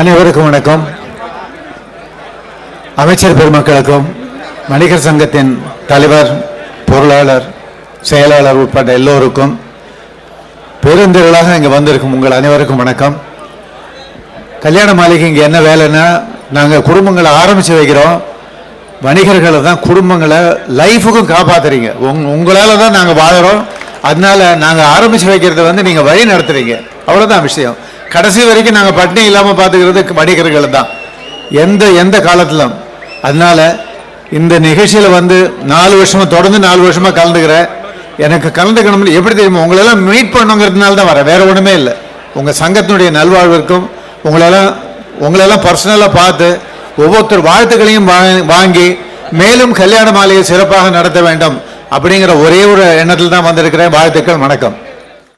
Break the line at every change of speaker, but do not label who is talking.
அனைவருக்கும் வணக்கம். அமைச்சர் பெருமக்களுக்கும் வணிகர் சங்கத்தின் தலைவர் பொருளாளர் செயலாளர் உட்பட எல்லோருக்கும் பெருந்திரளாக இங்கே வந்திருக்கும் உங்கள் அனைவருக்கும் வணக்கம். கல்யாண மாளிகை இங்கே என்ன வேலைன்னா நாங்கள் குடும்பங்களை ஆரம்பித்து வைக்கிறோம். வணிகர்களை தான் குடும்பங்களை லைஃபுக்கும் காப்பாத்துறீங்க. உங் உங்களால் தான் நாங்கள் வாழறோம். அதனால நாங்கள் ஆரம்பித்து வைக்கிறத வந்து நீங்கள் வழி நடத்துகிறீங்க அவ்வளோதான் விஷயம். கடைசி வரைக்கும் நாங்கள் பட்டினி இல்லாமல் பார்த்துக்கிறது வணிகர்கள் தான் எந்த எந்த காலத்திலும் அதனால இந்த நிகழ்ச்சியில் வந்து நாலு வருஷமாக தொடர்ந்து நாலு வருஷமாக கலந்துக்கிறேன் எனக்கு கலந்துக்கணும்னு எப்படி தெரியுமா? உங்களெல்லாம் மீட் பண்ணுங்கிறதுனால தான் வரேன். வேறு ஒன்றுமே இல்லை. உங்கள் சங்கத்தினுடைய நல்வாழ்விற்கும் உங்களெல்லாம் உங்களெல்லாம் பர்சனலாக பார்த்து ஒவ்வொருத்தர் வாழ்த்துக்களையும் வாங்கி மேலும் கல்யாண மாலையை சிறப்பாக நடத்த வேண்டும் அப்படிங்கிற ஒரே ஒரு எண்ணத்தில் தான் வந்திருக்கிறேன். வாழ்த்துக்கள் வணக்கம்.